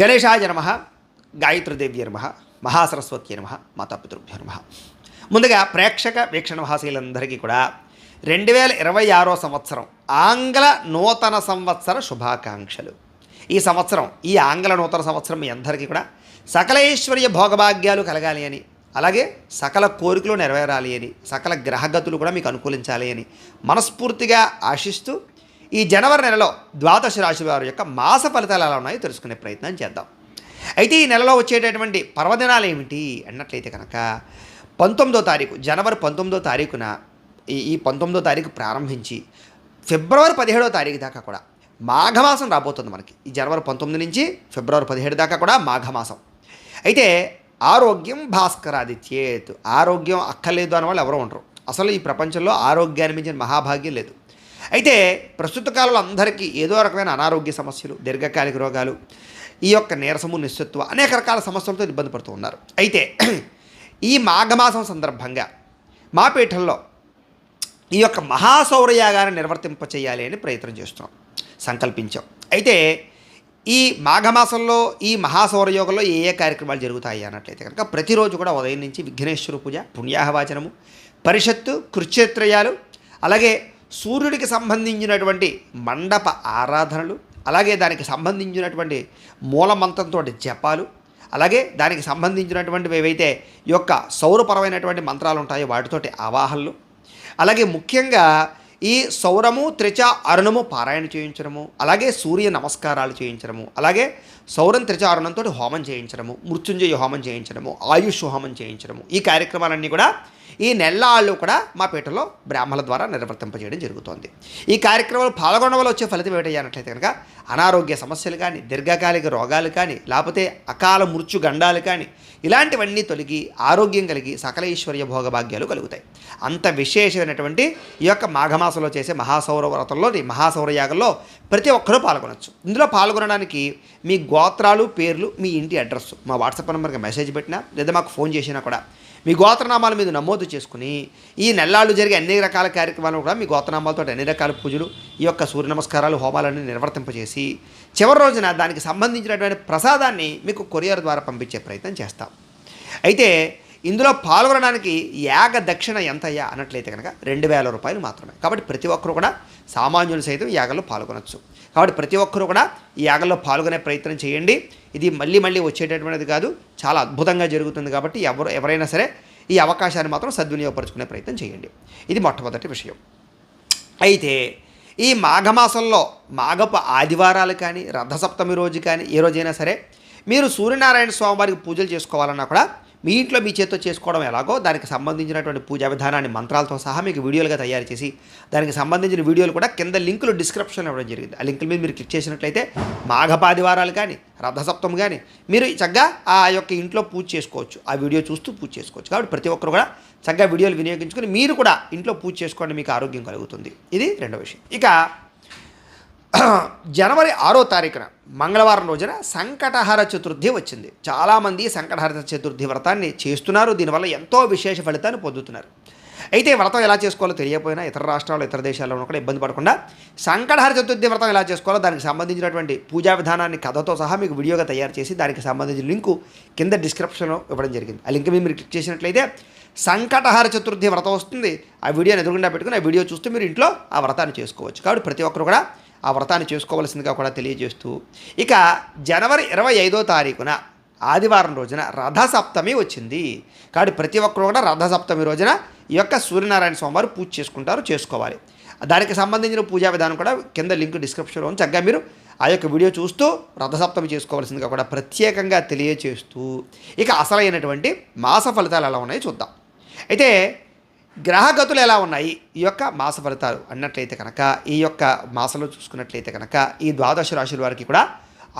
గణేశాయ నమ గాయత్రీదేవ్య నమ మహాసరస్వతి నమ మాతాపితృభ్య నమ. ముందుగా ప్రేక్షక వీక్షణవాసీలందరికీ కూడా రెండు వేల ఇరవై ఆరో సంవత్సరం ఆంగ్ల నూతన సంవత్సర శుభాకాంక్షలు. ఈ సంవత్సరం ఈ ఆంగ్ల నూతన సంవత్సరం మీ అందరికీ కూడా సకలైశ్వర్య భోగభాగ్యాలు కలగాలి అని అలాగే సకల కోరికలు నెరవేరాలి అని సకల గ్రహగతులు కూడా మీకు అనుకూలించాలి అని మనస్ఫూర్తిగా ఆశిస్తూ ఈ జనవరి నెలలో ద్వాదశ రాశి వారి యొక్క మాస ఫలితాలు ఎలా ఉన్నాయో తెలుసుకునే ప్రయత్నం చేద్దాం. అయితే ఈ నెలలో వచ్చేటటువంటి పర్వదినాలు ఏమిటి అన్నట్లయితే కనుక పంతొమ్మిదో తారీఖు జనవరి పంతొమ్మిదో తారీఖున ఈ ఈ పంతొమ్మిదో తారీఖు ప్రారంభించి ఫిబ్రవరి పదిహేడో తారీఖు దాకా కూడా మాఘమాసం రాబోతుంది మనకి. ఈ జనవరి పంతొమ్మిది నుంచి ఫిబ్రవరి పదిహేడు దాకా కూడా మాఘమాసం. అయితే ఆరోగ్యం భాస్కరాదిత్యేత్. ఆరోగ్యం అక్కర్లేదు అనే వాళ్ళు ఎవరో ఉండరు. అసలు ఈ ప్రపంచంలో ఆరోగ్యాన్ని మించిన మహాభాగ్యం లేదు. అయితే ప్రస్తుత కాలంలో అందరికీ ఏదో రకమైన అనారోగ్య సమస్యలు దీర్ఘకాలిక రోగాలు ఈ యొక్క నీరసము నిశ్చత్వ అనేక రకాల సమస్యలతో ఇబ్బంది పడుతూ ఉన్నారు. అయితే ఈ మాఘమాసం సందర్భంగా మా పీఠంలో ఈ యొక్క మహాసౌరయాగాన్ని నిర్వర్తింప చేయాలి అని ప్రయత్నం చేస్తున్నాం సంకల్పించాం. అయితే ఈ మాఘమాసంలో ఈ మహాసౌరయోగంలో ఏ ఏ కార్యక్రమాలు జరుగుతాయి అన్నట్లయితే కనుక ప్రతిరోజు కూడా ఉదయం నుంచి విఘ్నేశ్వర పూజ పుణ్యాహవాచనము పరిషత్తు కృత్యత్రయాలు అలాగే సూర్యుడికి సంబంధించినటువంటి మండప ఆరాధనలు అలాగే దానికి సంబంధించినటువంటి మూలమంత్రంతో జపాలు అలాగే దానికి సంబంధించినటువంటివి ఏవైతే ఈ యొక్క సౌరపరమైనటువంటి మంత్రాలు ఉంటాయో వాటితోటి ఆవాహనలు అలాగే ముఖ్యంగా ఈ సౌరము త్రిచ అరుణము పారాయణ చేయించడము అలాగే సూర్య నమస్కారాలు చేయించడము అలాగే సౌరం త్రిచారణంతో హోమం చేయించడము మృత్యుంజయ హోమం చేయించడము ఆయుష్ హోమం చేయించడము. ఈ కార్యక్రమాలన్నీ కూడా ఈ నెల్లాళ్ళు కూడా మా పీఠలో బ్రాహ్మణుల ద్వారా నిర్వర్తింపజేయడం జరుగుతోంది. ఈ కార్యక్రమాలు పాల్గొనడం వల్ల వచ్చే ఫలితం ఏమిటయ్యానట్లయితే కనుక అనారోగ్య సమస్యలు కానీ దీర్ఘకాలిక రోగాలు కానీ లేకపోతే అకాల మృత్యు గండాలు కానీ ఇలాంటివన్నీ తొలగి ఆరోగ్యం కలిగి సకల ఈశ్వర్య భోగభాగ్యాలు కలుగుతాయి. అంత విశేషమైనటువంటి ఈ యొక్క మాఘమాసంలో చేసే మహాసౌర వ్రతంలోని మహాసౌరయాగంలో ప్రతి ఒక్కరూ పాల్గొనవచ్చు ఇందులో పాల్గొనడానికి మీ గోత్రాలు పేర్లు మీ ఇంటి అడ్రస్ మా వాట్సాప్ నెంబర్కి మెసేజ్ పెట్టినా లేదా మాకు ఫోన్ చేసినా కూడా మీ గోత్రనామాల మీద నమోదు చేసుకుని ఈ నెల్లాళ్ళు జరిగే అన్ని రకాల కార్యక్రమాలు కూడా మీ గోత్రనామాలతో అన్ని రకాల పూజలు ఈ యొక్క సూర్య నమస్కారాలు హోమాలన్నీ నిర్వర్తింపజేసి చివరి రోజున దానికి సంబంధించినటువంటి ప్రసాదాన్ని మీకు కొరియర్ ద్వారా పంపించే ప్రయత్నం చేస్తాం. అయితే ఇందులో పాల్గొనడానికి యాగ దక్షిణ ఎంతయ్యా అన్నట్లయితే కనుక రెండు వేల రూపాయలు మాత్రమే. కాబట్టి ప్రతి ఒక్కరు కూడా సామాన్యులు సైతం ఈ యాగంలో పాల్గొనవచ్చు కాబట్టి ప్రతి ఒక్కరూ కూడా ఈ యాగంలో పాల్గొనే ప్రయత్నం చేయండి. ఇది మళ్ళీ మళ్ళీ వచ్చేటటువంటిది కాదు చాలా అద్భుతంగా జరుగుతుంది కాబట్టి ఎవరు ఎవరైనా సరే ఈ అవకాశాన్ని మాత్రం సద్వినియోగపరచుకునే ప్రయత్నం చేయండి. ఇది మొట్టమొదటి విషయం. అయితే ఈ మాఘమాసంలో మాఘపు ఆదివారాలు కానీ రథసప్తమి రోజు కానీ ఏ రోజైనా సరే మీరు సూర్యనారాయణ స్వామివారికి పూజలు చేసుకోవాలన్నా కూడా మీ ఇంట్లో మీ చేతితో చేసుకోవడం ఎలాగో దానికి సంబంధించినటువంటి పూజా విధానాన్ని మంత్రాలతో సహా మీకు వీడియోలుగా తయారు చేసి దానికి సంబంధించిన వీడియోలు కూడా కింద లింకులు డిస్క్రిప్షన్ ఇవ్వడం జరిగింది. ఆ లింకుల మీద మీరు క్లిక్ చేసినట్లయితే మాఘపాదివారాలు కానీ రథసప్తం కానీ మీరు చక్కగా ఆ యొక్క ఇంట్లో పూజ చేసుకోవచ్చు. ఆ వీడియో చూస్తూ పూజ చేసుకోవచ్చు. కాబట్టి ప్రతి ఒక్కరు కూడా చక్కగా వీడియోలు వినియోగించుకొని మీరు కూడా ఇంట్లో పూజ చేసుకోండి మీకు ఆరోగ్యం కలుగుతుంది. ఇది రెండో విషయం. ఇక జనవరి ఆరో తారీఖున మంగళవారం రోజున సంకటహార చతుర్థి వచ్చింది. చాలామంది సంకటహార చతుర్థి వ్రతాన్ని చేస్తున్నారు. దీనివల్ల ఎంతో విశేష ఫలితాన్ని పొందుతున్నారు. అయితే వ్రతం ఎలా చేసుకోవాలో తెలియకపోయినా ఇతర రాష్ట్రాల్లో ఇతర దేశాల్లో కూడా ఇబ్బంది పడకుండా సంకటహర చతుర్థి వ్రతం ఎలా చేసుకోవాలో దానికి సంబంధించినటువంటి పూజా విధానాన్ని కథతో సహా మీకు వీడియోగా తయారు చేసి దానికి సంబంధించిన లింకు కింద డిస్క్రిప్షన్లో ఇవ్వడం జరిగింది. ఆ లింక్ మీద మీరు క్లిక్ చేసినట్లయితే సంకటహార చతుర్థి వ్రతం వస్తుంది. ఆ వీడియోని ఎదురుగుండా పెట్టుకుని ఆ వీడియో చూస్తూ మీరు ఇంట్లో ఆ వ్రతాన్ని చేసుకోవచ్చు. కాబట్టి ప్రతి ఒక్కరు కూడా ఆ వ్రతాన్ని చేసుకోవలసిందిగా కూడా తెలియజేస్తూ ఇక జనవరి ఇరవై ఐదో తారీఖున ఆదివారం రోజున రథసప్తమి వచ్చింది. కాబట్టి ప్రతి ఒక్కరు కూడా రథసప్తమి రోజున ఈ యొక్క సూర్యనారాయణ స్వామివారు పూజ చేసుకుంటారు చేసుకోవాలి. దానికి సంబంధించిన పూజా విధానం కూడా కింద లింక్ డిస్క్రిప్షన్లో ఉంది. చక్కగా మీరు ఆ యొక్క వీడియో చూస్తూ రథసప్తమి చేసుకోవాల్సిందిగా కూడా ప్రత్యేకంగా తెలియజేస్తూ ఇక అసలైనటువంటి మాస ఫలితాలు ఎలా ఉన్నాయో చూద్దాం. అయితే గ్రహగతులు ఎలా ఉన్నాయి? ఈ యొక్క మాస ఫలితాలు అన్నట్లయితే కనుక ఈ యొక్క మాసంలో చూసుకున్నట్లయితే కనుక ఈ ద్వాదశ రాశుల వారికి కూడా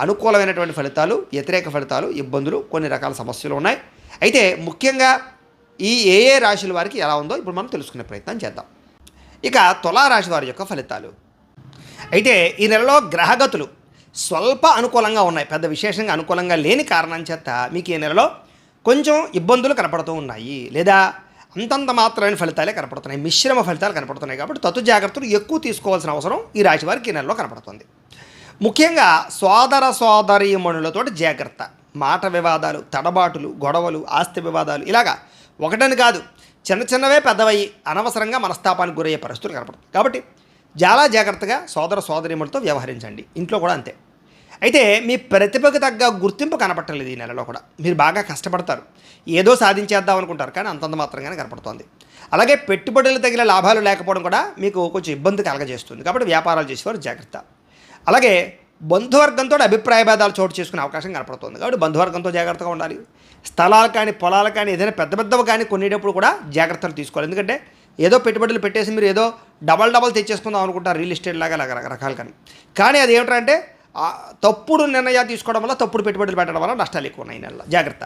అనుకూలమైనటువంటి ఫలితాలు వ్యతిరేక ఫలితాలు ఇబ్బందులు కొన్ని రకాల సమస్యలు ఉన్నాయి. అయితే ముఖ్యంగా ఈ ఏ ఏ రాశుల వారికి ఎలా ఉందో ఇప్పుడు మనం తెలుసుకునే ప్రయత్నం చేద్దాం. ఇక తులారాశి వారి యొక్క ఫలితాలు. అయితే ఈ నెలలో గ్రహగతులు స్వల్ప అనుకూలంగా ఉన్నాయి. పెద్ద విశేషంగా అనుకూలంగా లేని కారణం చేత మీకు ఈ నెలలో కొంచెం ఇబ్బందులు కనపడుతూ ఉన్నాయి. లేదా అంతంత మాత్రమైన ఫలితాలే కనపడుతున్నాయి. మిశ్రమ ఫలితాలు కనపడుతున్నాయి కాబట్టి తత్తు జాగ్రత్తలు ఎక్కువ తీసుకోవాల్సిన అవసరం ఈ రాశి వారికి ఈ నెలలో కనపడుతుంది. ముఖ్యంగా సోదర సోదరీమణులతో జాగ్రత్త. మాట వివాదాలు తడబాటులు గొడవలు ఆస్తి వివాదాలు ఇలాగా ఒకటని కాదు చిన్న చిన్నవే పెద్దవయ్యి అనవసరంగా మనస్తాపానికి గురయ్యే పరిస్థితులు కనపడుతుంది కాబట్టి చాలా జాగ్రత్తగా సోదర సోదరీమణులతో వ్యవహరించండి. ఇంట్లో కూడా అంతే. అయితే మీ ప్రతిభకు తగ్గ గుర్తింపు కనపట్టలేదు ఈ నెలలో కూడా. మీరు బాగా కష్టపడతారు. ఏదో సాధించేద్దాం అనుకుంటారు కానీ అంతంత మాత్రంగానే కనపడుతోంది. అలాగే పెట్టుబడులు తగిన లాభాలు లేకపోవడం కూడా మీకు కొంచెం ఇబ్బంది కలగజేస్తుంది. కాబట్టి వ్యాపారాలు చేసేవారు జాగ్రత్త. అలాగే బంధువర్గంతో అభిప్రాయ భేదాలు చోటు చేసుకునే అవకాశం కనపడుతుంది. కాబట్టి బంధువర్గంతో జాగ్రత్తగా ఉండాలి. స్థలాలు కానీ పొలాలు కానీ ఏదైనా పెద్ద పెద్దవి కానీ కొనేటప్పుడు కూడా జాగ్రత్తలు తీసుకోవాలి. ఎందుకంటే ఏదో పెట్టుబడులు పెట్టేసి మీరు ఏదో డబల్ డబల్ తెచ్చేసుకుందాం అనుకుంటారు రియల్ ఎస్టేట్ లాగా రకరకాలు కానీ కానీ అది ఏమిటంటే తప్పుడు నిర్ణయాలు తీసుకోవడం వల్ల తప్పుడు పెట్టుబడులు పెట్టడం వల్ల నష్టాలు ఎక్కువ ఉన్నాయి నెలలో. జాగ్రత్త.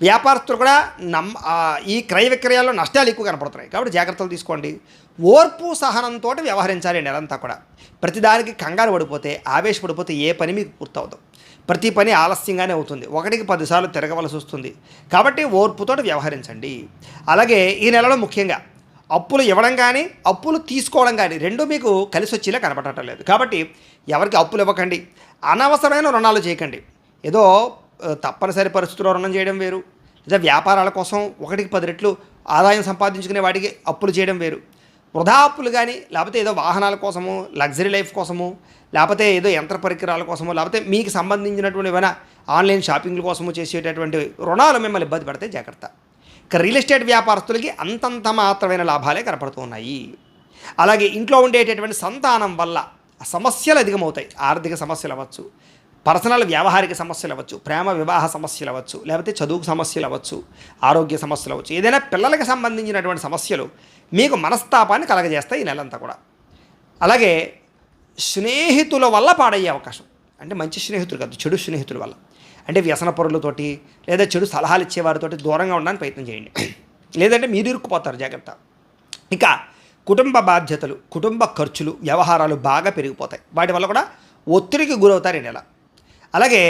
వ్యాపారస్తులు కూడా నమ్ ఈ క్రయ విక్రయాల్లో నష్టాలు ఎక్కువ కనపడుతున్నాయి. కాబట్టి జాగ్రత్తలు తీసుకోండి. ఓర్పు సహనంతో వ్యవహరించాలి నెలంతా కూడా. ప్రతిదానికి కంగారు పడిపోతే ఆవేశపడిపోతే ఏ పని మీకు పూర్తవుతుంది ప్రతి పని ఆలస్యంగానే అవుతుంది. ఒకటికి పదిసార్లు తిరగవలసి వస్తుంది. కాబట్టి ఓర్పుతో వ్యవహరించండి. అలాగే ఈ నెలలో ముఖ్యంగా అప్పులు ఇవ్వడం కానీ అప్పులు తీసుకోవడం కానీ రెండు మీకు కలిసి వచ్చేలా కనపడటం లేదు. కాబట్టి ఎవరికి అప్పులు ఇవ్వకండి. అనవసరమైన రుణాలు చేయకండి. ఏదో తప్పనిసరి పరిస్థితుల్లో రుణం చేయడం వేరు. లేదా వ్యాపారాల కోసం ఒకటికి పది రెట్లు ఆదాయం సంపాదించుకునే వాటికి అప్పులు చేయడం వేరు. వృధా అప్పులు కానీ లేకపోతే ఏదో వాహనాల కోసము లగ్జరీ లైఫ్ కోసము లేకపోతే ఏదో యంత్ర పరికరాల కోసము లేకపోతే మీకు సంబంధించినటువంటి ఏమైనా ఆన్లైన్ షాపింగ్ల కోసము చేసేటటువంటి రుణాలు మిమ్మల్ని ఇబ్బంది పడితే జాగ్రత్త. రియల్ ఎస్టేట్ వ్యాపారస్తులకి అంతంత మాత్రమైన లాభాలే కనపడుతూ ఉన్నాయి అలాగే ఇంట్లో ఉండేటటువంటి సంతానం వల్ల సమస్యలు అధికమవుతాయి. ఆర్థిక సమస్యలు అవ్వచ్చు పర్సనల్ వ్యావహారిక సమస్యలు అవ్వచ్చు ప్రేమ వివాహ సమస్యలు అవ్వచ్చు లేకపోతే చదువుకు సమస్యలు అవ్వచ్చు ఆరోగ్య సమస్యలు అవ్వచ్చు ఏదైనా పిల్లలకు సంబంధించినటువంటి సమస్యలు మీకు మనస్తాపాన్ని కలగజేస్తాయి ఈ నెలంతా కూడా. అలాగే స్నేహితుల వల్ల పాడయ్యే అవకాశం. అంటే మంచి స్నేహితులు కాదు చెడు స్నేహితుల వల్ల. అంటే వ్యసన పొరలతోటి లేదా చెడు సలహాలు ఇచ్చేవారితోటి దూరంగా ఉండడానికి ప్రయత్నం చేయండి. లేదంటే మీరు ఇరుక్కుపోతారు జాగ్రత్త. ఇక కుటుంబ బాధ్యతలు కుటుంబ ఖర్చులు వ్యవహారాలు బాగా పెరిగిపోతాయి. వాటి వల్ల కూడా ఒత్తిడికి గురవుతారు ఈ నెల. అలాగే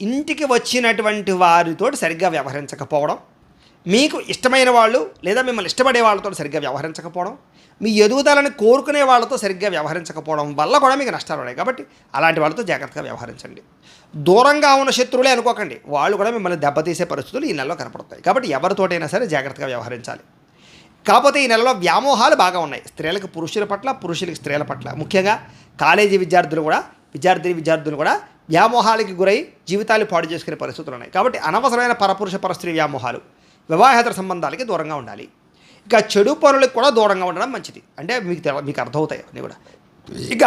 ఇంటికి వచ్చినటువంటి వారితో సరిగ్గా వ్యవహరించకపోవడం మీకు ఇష్టమైన వాళ్ళు లేదా మిమ్మల్ని ఇష్టపడే వాళ్ళతో సరిగ్గా వ్యవహరించకపోవడం మీ ఎదుగుదలని కోరుకునే వాళ్ళతో సరిగ్గా వ్యవహరించకపోవడం వల్ల కూడా మీకు నష్టాలు ఉన్నాయి. కాబట్టి అలాంటి వాళ్ళతో జాగ్రత్తగా వ్యవహరించండి. దూరంగా ఉన్న శత్రువులే అనుకోకండి. వాళ్ళు కూడా మిమ్మల్ని దెబ్బతీసే పరిస్థితులు ఈ నెలలో కనపడతాయి. కాబట్టి ఎవరితోటైనా సరే జాగ్రత్తగా వ్యవహరించాలి. కాకపోతే ఈ నెలలో వ్యామోహాలు బాగా ఉన్నాయి. స్త్రీలకు పురుషుల పట్ల పురుషులకి స్త్రీల పట్ల. ముఖ్యంగా కాలేజీ విద్యార్థులు కూడా విద్యార్థి విద్యార్థులు కూడా వ్యామోహాలకి గురై జీవితాలు పాడు చేసుకునే పరిస్థితులు ఉన్నాయి. కాబట్టి అనవసరమైన పరపురుష పరస్త్రీ వ్యామోహాలు. వివాహేతర సంబంధాలకి దూరంగా ఉండాలి. ఇక చెడు పనులకు కూడా దూరంగా ఉండడం మంచిది. అంటే మీకు తెల- మీకు అర్థమవుతాయి అన్నీ కూడా. ఇక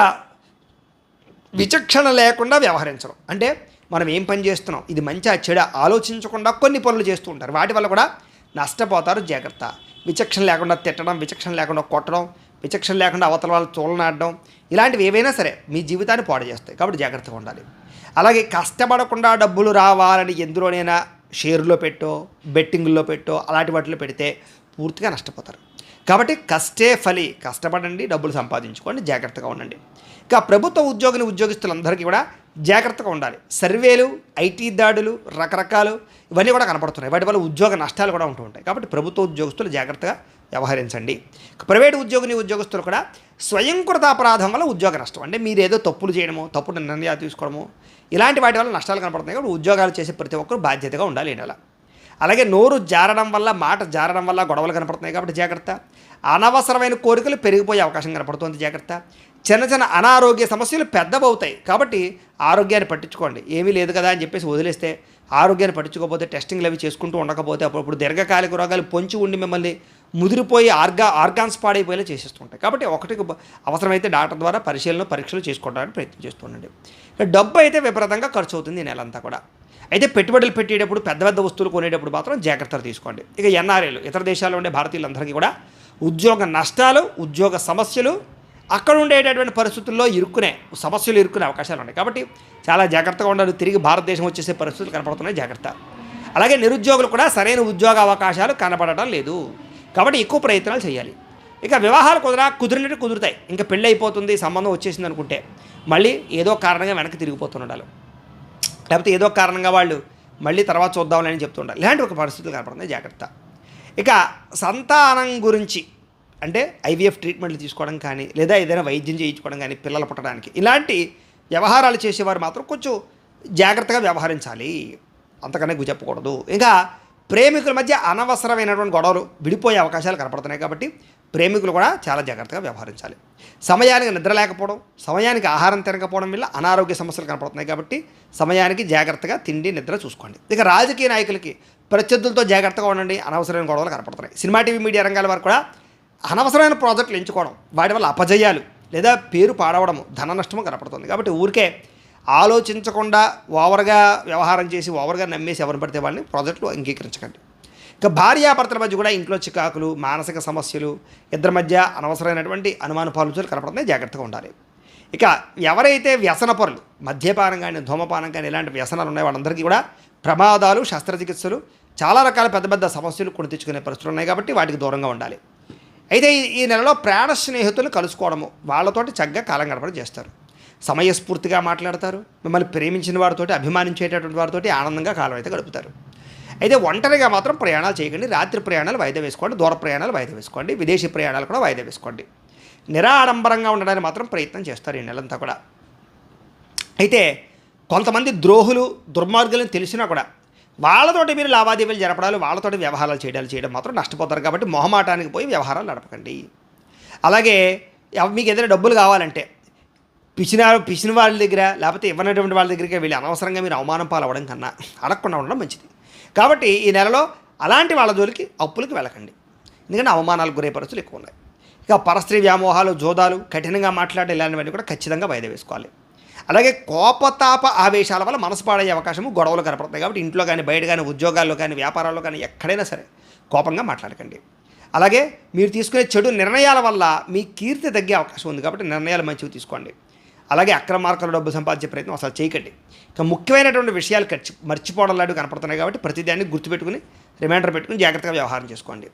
విచక్షణ లేకుండా వ్యవహరించడం. అంటే మనం ఏం పని చేస్తున్నాం? ఇది మంచి చెడ ఆలోచించకుండా కొన్ని పనులు చేస్తూ ఉంటారు. వాటి వల్ల కూడా నష్టపోతారు జాగ్రత్త. విచక్షణ లేకుండా తిట్టడం విచక్షణ లేకుండా కొట్టడం విచక్షణ లేకుండా అవతల వాళ్ళు చూలనాడడం ఇలాంటివి ఏవైనా సరే మీ జీవితాన్ని పాడు చేస్తాయి. కాబట్టి జాగ్రత్తగా ఉండాలి. అలాగే కష్టపడకుండా డబ్బులు రావాలని ఎందులోనైనా షేర్లో పెట్టో బెట్టింగ్లో పెట్టో అలాంటి వాటిలో పెడితే పూర్తిగా నష్టపోతారు. కాబట్టి కష్టే ఫలి కష్టపడండి డబ్బులు సంపాదించుకోండి జాగ్రత్తగా ఉండండి. ఇక ప్రభుత్వ ఉద్యోగిని ఉద్యోగస్తులందరికీ కూడా జాగ్రత్తగా ఉండాలి. సర్వేలు ఐటీ దాడులు రకరకాలు ఇవన్నీ కూడా కనపడుతున్నాయి. వాటి వల్ల ఉద్యోగ నష్టాలు కూడా ఉంటూ ఉంటాయి. కాబట్టి ప్రభుత్వ ఉద్యోగస్తులు జాగ్రత్తగా వ్యవహరించండి. ప్రైవేటు ఉద్యోగిని ఉద్యోగస్తులు కూడా స్వయంకృత అపరాధం వల్ల ఉద్యోగ నష్టం. అంటే మీరు ఏదో తప్పులు చేయడము తప్పుడు నిర్ణయాలు తీసుకోవడము ఇలాంటి వాటి వల్ల నష్టాలు కనపడుతున్నాయి కాబట్టి ఉద్యోగాలు చేసే ప్రతి ఒక్కరు బాధ్యతగా ఉండాలి ఈ నెల. అలాగే నోరు జారడం వల్ల మాట జారడం వల్ల గొడవలు కనపడుతున్నాయి కాబట్టి జాగ్రత్త. అనవసరమైన కోరికలు పెరిగిపోయే అవకాశం కనపడుతుంది జాగ్రత్త. చిన్న చిన్న అనారోగ్య సమస్యలు పెద్దవవుతాయి కాబట్టి ఆరోగ్యాన్ని పట్టించుకోండి. ఏమీ లేదు కదా అని చెప్పేసి వదిలేస్తే ఆరోగ్యాన్ని పట్టించుకోకపోతే టెస్టింగ్లు అవి చేసుకుంటూ ఉండకపోతే అప్పుడు దీర్ఘకాలిక రోగాలు పొంచి ఉండి మిమ్మల్ని ముదిరిపోయి ఆర్గా ఆర్గాన్స్ పాడైపోయేలా చేసేస్తుంటాయి. కాబట్టి ఒకటికి అవసరమైతే డాక్టర్ ద్వారా పరిశీలన పరీక్షలు చేసుకోవడానికి ప్రయత్నం చేస్తుండండి డబ్బు అయితే విపరీతంగా ఖర్చు అవుతుంది ఈ నెలంతా కూడా. అయితే పెట్టుబడులు పెట్టేటప్పుడు పెద్ద పెద్ద వస్తువులు కొనేటప్పుడు మాత్రం జాగ్రత్తలు తీసుకోండి. ఇక ఎన్ఆర్ఏలు ఇతర దేశాల్లో ఉండే భారతీయులందరికీ కూడా ఉద్యోగ నష్టాలు ఉద్యోగ సమస్యలు అక్కడ ఉండేటటువంటి పరిస్థితుల్లో ఇరుక్కునే సమస్యలు ఇరుక్కునే అవకాశాలు ఉన్నాయి. కాబట్టి చాలా జాగ్రత్తగా ఉండాలి. తిరిగి భారతదేశం వచ్చేసే పరిస్థితులు కనపడుతున్నాయి. జాగ్రత్త. అలాగే నిరుద్యోగులు కూడా సరైన ఉద్యోగ అవకాశాలు కనపడటం లేదు. కాబట్టి ఎక్కువ ప్రయత్నాలు చేయాలి. ఇక వివాహాలు కుదరా కుదిరినట్టు కుదురుతాయి. ఇంకా పెళ్ళి అయిపోతుంది సంబంధం వచ్చేసింది అనుకుంటే మళ్ళీ ఏదో కారణంగా వెనక్కి తిరిగిపోతుండాలి. లేకపోతే ఏదో కారణంగా వాళ్ళు మళ్ళీ తర్వాత చూద్దామని అని చెప్తుండాలి. ఇలాంటి ఒక పరిస్థితులు కనపడుతుంది జాగ్రత్త. ఇక సంతానం గురించి అంటే ఐవీఎఫ్ ట్రీట్మెంట్లు తీసుకోవడం కానీ లేదా ఏదైనా వైద్యం చేయించుకోవడం కానీ పిల్లలు పుట్టడానికి ఇలాంటి వ్యవహారాలు చేసేవారు మాత్రం కొంచెం జాగ్రత్తగా వ్యవహరించాలి. అంతకన్నా ఎక్కువ చెప్పకూడదు. ఇంకా ప్రేమికుల మధ్య అనవసరమైనటువంటి గొడవలు విడిపోయే అవకాశాలు కనపడుతున్నాయి కాబట్టి ప్రేమికులు కూడా చాలా జాగ్రత్తగా వ్యవహరించాలి. సమయానికి నిద్ర లేకపోవడం సమయానికి ఆహారం తినకపోవడం వల్ల అనారోగ్య సమస్యలు కనపడుతున్నాయి కాబట్టి సమయానికి జాగ్రత్తగా తిండి నిద్ర చూసుకోండి. ఇక రాజకీయ నాయకులకి ప్రత్యర్థులతో జాగ్రత్తగా ఉండండి. అనవసరమైన గొడవలు కనపడుతున్నాయి. సినిమా టీవీ మీడియా రంగాల వారు కూడా అనవసరమైన ప్రాజెక్టులు ఎంచుకోవడం వాటి వల్ల అపజయాలు లేదా పేరు పాడవడము ధన నష్టము కనపడుతుంది. కాబట్టి ఊరికే ఆలోచించకుండా ఓవర్గా వ్యవహారం చేసి ఓవర్గా నమ్మేసి ఎవరిని పడితే వాళ్ళని ప్రాజెక్టులు అంగీకరించకండి. ఇక భార్యాభర్తల మధ్య కూడా ఇంట్లో చికాకులు మానసిక సమస్యలు ఇద్దరి మధ్య అనవసరమైనటువంటి అనుమాన పాలుచలు కనపడుతున్నాయి జాగ్రత్తగా ఉండాలి. ఇక ఎవరైతే వ్యసనపరులు మద్యపానం కానీ ధూమపానం కానీ ఇలాంటి వ్యసనాలు ఉన్నాయి వాళ్ళందరికీ కూడా ప్రమాదాలు శస్త్రచికిత్సలు చాలా రకాల పెద్ద పెద్ద సమస్యలు కొని తెచ్చుకునే పరిస్థితులు ఉన్నాయి కాబట్టి వాటికి దూరంగా ఉండాలి. అయితే ఈ- ఈ నెలలో ప్రాణ స్నేహితులు కలుసుకోవడము వాళ్ళతోటి చక్కగా కాలం గడపడం చేస్తారు. సమయస్ఫూర్తిగా మాట్లాడతారు. మిమ్మల్ని ప్రేమించిన వారితోటి అభిమానించేటటువంటి వారితోటి ఆనందంగా కాలం అయితే గడుపుతారు. అయితే ఒంటరిగా మాత్రం ప్రయాణాలు చేయకండి. రాత్రి ప్రయాణాలు వాయిదా వేసుకోండి. దూర ప్రయాణాలు వాయిదా వేసుకోండి. విదేశీ ప్రయాణాలు కూడా వాయిదా వేసుకోండి. నిరాడంబరంగా ఉండడానికి మాత్రం ప్రయత్నం చేస్తారు ఈ నెలంతా కూడా. అయితే కొంతమంది ద్రోహులు దుర్మార్గులను తెలిసినా కూడా వాళ్ళతోటి మీరు లావాదేవీలు జరపడాలు వాళ్ళతోటి వ్యవహారాలు చేయడాలు చేయడం మాత్రం నష్టపోతారు కాబట్టి మొహమాటానికి పోయి వ్యవహారాలు నడపకండి. అలాగే మీకు ఏదైనా డబ్బులు కావాలంటే పిచ్చిన పిచ్చిన వాళ్ళ దగ్గర లేకపోతే ఇవ్వనటువంటి వాళ్ళ దగ్గరికి వెళ్ళి అనవసరంగా మీరు అవమానం పాలవ్వడం కన్నా అడగకుండా ఉండడం మంచిది. కాబట్టి ఈ నెలలో అలాంటి వాళ్ళ జోలికి అప్పులకి వెళ్ళకండి. ఎందుకంటే అవమానాలకు గురే పరిస్థితులు ఎక్కువ ఉన్నాయి. ఇక పరస్త్రీ వ్యామోహాలు జోదాలు కఠినంగా మాట్లాడే ఇలాంటివన్నీ కూడా ఖచ్చితంగా వాయిదా వేసుకోవాలి. అలాగే కోపతాప ఆవేశాల వల్ల మనసు పాడే అవకాశము గొడవలు కనపడతాయి కాబట్టి ఇంట్లో కానీ బయట కానీ ఉద్యోగాల్లో కానీ వ్యాపారాల్లో కానీ ఎక్కడైనా సరే కోపంగా మాట్లాడకండి. అలాగే మీరు తీసుకునే చెడు నిర్ణయాల వల్ల మీ కీర్తి తగ్గే అవకాశం ఉంది కాబట్టి నిర్ణయాలు మంచివి తీసుకోండి. అలాగే అక్రమ మార్గాలు డబ్బు సంపాదించే ప్రయత్నం అసలు చేయకండి. ఇక ముఖ్యమైనటువంటి విషయాలు ఖర్చు మర్చిపోవడం లాంటివి కనపడుతున్నాయి కాబట్టి ప్రతిదాన్ని గుర్తుపెట్టుకుని రిమైండర్ పెట్టుకుని జాగ్రత్తగా వ్యవహారం చేసుకోండి.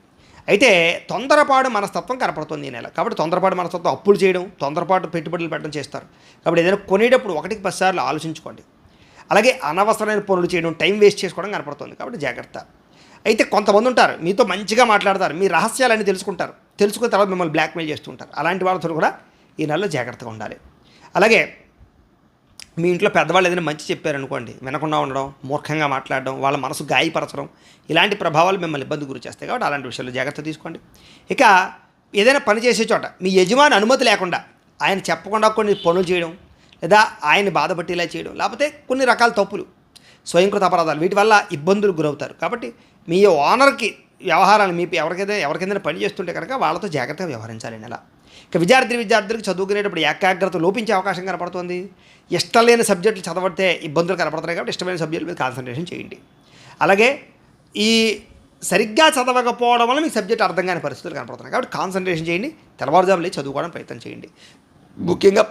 అయితే తొందరపాటు మనస్తత్వం కనపడుతుంది ఈ నెల. కాబట్టి తొందరపాటు మనస్తత్వం అప్పులు చేయడం తొందరపాటు పెట్టుబడులు పెట్టడం చేస్తారు. కాబట్టి ఏదైనా కొనేటప్పుడు ఒకటికి పది సార్లు ఆలోచించుకోండి. అలాగే అనవసరమైన పనులు చేయడం టైం వేస్ట్ చేసుకోవడం కనపడుతుంది. కాబట్టి జాగ్రత్త. అయితే కొంతమంది ఉంటారు మీతో మంచిగా మాట్లాడతారు మీ రహస్యాలన్నీ తెలుసుకుంటారు. తెలుసుకున్న తర్వాత మిమ్మల్ని బ్లాక్మెయిల్ చేస్తుంటారు అలాంటి వాళ్ళతో కూడా ఈ నెలలో జాగ్రత్తగా ఉండాలి. అలాగే మీ ఇంట్లో పెద్దవాళ్ళు ఏదైనా మంచి చెప్పారనుకోండి వినకుండా ఉండడం మూర్ఖంగా మాట్లాడడం వాళ్ళ మనసు గాయపరచడం ఇలాంటి ప్రభావాలు మిమ్మల్ని ఇబ్బంది గురి చేస్తాయి కాబట్టి అలాంటి విషయాలు జాగ్రత్త తీసుకోండి. ఇక ఏదైనా పని చేసే చోట మీ యజమాని అనుమతి లేకుండా ఆయన చెప్పకుండా కొన్ని పనులు చేయడం లేదా ఆయన బాధపట్టేలా చేయడం లేకపోతే కొన్ని రకాల తప్పులు స్వయంకృత అపరాధాలు వీటి వల్ల ఇబ్బందులు గురవుతారు. కాబట్టి మీ ఓనర్కి వ్యవహారాలు మీ ఎవరికైతే ఎవరికైనా పని చేస్తుంటే కనుక వాళ్ళతో జాగ్రత్తగా వ్యవహరించాలి నెల. ఇక విద్యార్థి విద్యార్థులకు చదువుకునేటప్పుడు ఏకాగ్రత లోపించే అవకాశం కనపడుతుంది. ఇష్టం సబ్జెక్టులు చదవడితే ఇబ్బందులు కనపడుతున్నాయి కాబట్టి ఇష్టమైన సబ్జెక్టుల మీద కాన్సన్ట్రేషన్ చేయండి. అలాగే ఈ సరిగ్గా చదవకపోవడం వల్ల మీకు సబ్జెక్ట్ అర్థం కాని పరిస్థితులు కనపడుతున్నాయి కాబట్టి కాన్సన్ట్రేషన్ చేయండి. తెల్లవారుజాములు చదువుకోవడం ప్రయత్నం చేయండి. ముఖ్యంగా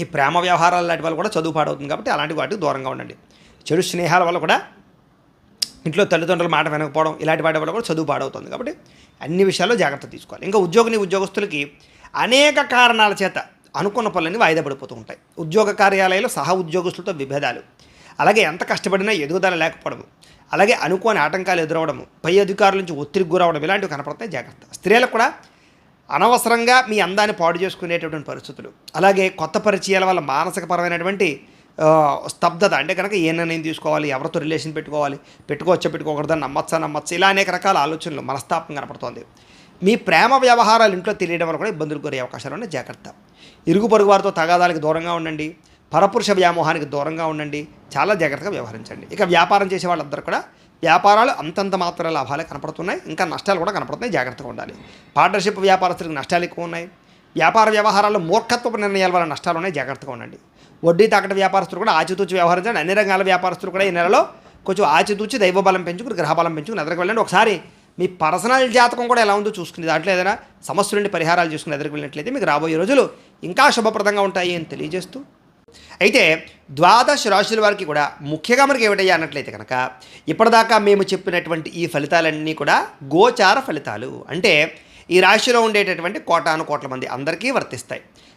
ఈ ప్రేమ వ్యవహారాలు లాంటి వల్ల కూడా చదువు పాడవుతుంది కాబట్టి అలాంటి వాటికి దూరంగా ఉండండి. చెడు స్నేహాల వల్ల కూడా ఇంట్లో తల్లిదండ్రుల మాట వినకపోవడం ఇలాంటి వాటి వల్ల కూడా చదువు పాడవుతుంది. కాబట్టి అన్ని విషయాల్లో జాగ్రత్త తీసుకోవాలి. ఇంకా ఉద్యోగిని ఉద్యోగస్తులకి అనేక కారణాల చేత అనుకున్న పనులన్నీ వాయిదా పడిపోతూ ఉంటాయి. ఉద్యోగ కార్యాలయాల్లో సహా ఉద్యోగస్తులతో విభేదాలు. అలాగే ఎంత కష్టపడినా ఎదుగుదల లేకపోవడం అలాగే అనుకోని ఆటంకాలు ఎదురవడము. పై అధికారుల నుంచి ఒత్తిడికి గురవడం ఇలాంటివి కనపడతాయి. జాగ్రత్త. స్త్రీలకు కూడా అనవసరంగా మీ అందాన్ని పాడు చేసుకునేటటువంటి పరిస్థితులు. అలాగే కొత్త పరిచయాల వల్ల మానసికపరమైనటువంటి పరమైనటువంటి స్తబ్దత. అంటే కనుక ఏ నిర్ణయం తీసుకోవాలి? ఎవరితో రిలేషన్ పెట్టుకోవాలి? పెట్టుకోవచ్చా? పెట్టుకోకూడదా? నమ్మచ్చా? నమ్మచ్చా? ఇలా అనేక రకాల ఆలోచనలు మనస్తాపం కనపడుతోంది. మీ ప్రేమ వ్యవహారాలు ఇంట్లో తెలియడం వల్ల కూడా ఇబ్బందులు కోరే అవకాశాలు ఉన్నాయి. జాగ్రత్త. ఇరుగు పొరుగు వారితో తగాదాలకు దూరంగా ఉండండి. పరపురుష వ్యామోహానికి దూరంగా ఉండండి. చాలా జాగ్రత్తగా వ్యవహరించండి. ఇక వ్యాపారం చేసే వాళ్ళందరూ కూడా వ్యాపారాలు అంతంత మాత్ర లాభాలే కనపడుతున్నాయి. ఇంకా నష్టాలు కూడా కనపడుతున్నాయి. జాగ్రత్తగా ఉండాలి. పార్ట్నర్షిప్ వ్యాపారస్తులకు నష్టాలు ఎక్కువ ఉన్నాయి. వ్యాపార వ్యవహారాల్లో మూర్ఖత్వపు నిర్ణయాల వల్ల నష్టాలు ఉన్నాయి. జాగ్రత్తగా ఉండండి. వడ్డీ తాకట వ్యాపారస్తులు కూడా ఆచితూచి వ్యవహరించండి అన్ని రంగాల వ్యాపారస్తులు కూడా ఈ నెలలో కొంచెం ఆచితూచి దైవబలం పెంచుకుని గ్రహబలం పెంచుకుని ఎదురుకు వెళ్ళండి. ఒకసారి మీ పర్సనల్ జాతకం కూడా ఎలా ఉందో చూసుకుని దాంట్లో ఏదైనా సమస్యల నుండి పరిహారాలు చూసుకుని ఎదురుకు వెళ్ళినట్లయితే మీకు రాబోయే రోజులు ఇంకా శుభప్రదంగా ఉంటాయి అని తెలియజేస్తూ. అయితే ద్వాదశ రాశుల వారికి కూడా ముఖ్యంగా మనకి ఏమిటయ్యా అన్నట్లయితే కనుక ఇప్పటిదాకా మేము చెప్పినటువంటి ఈ ఫలితాలన్నీ కూడా గోచార ఫలితాలు. అంటే ఈ రాశిలో ఉండేటటువంటి కోటాను కోట్ల మంది అందరికీ వర్తిస్తాయి.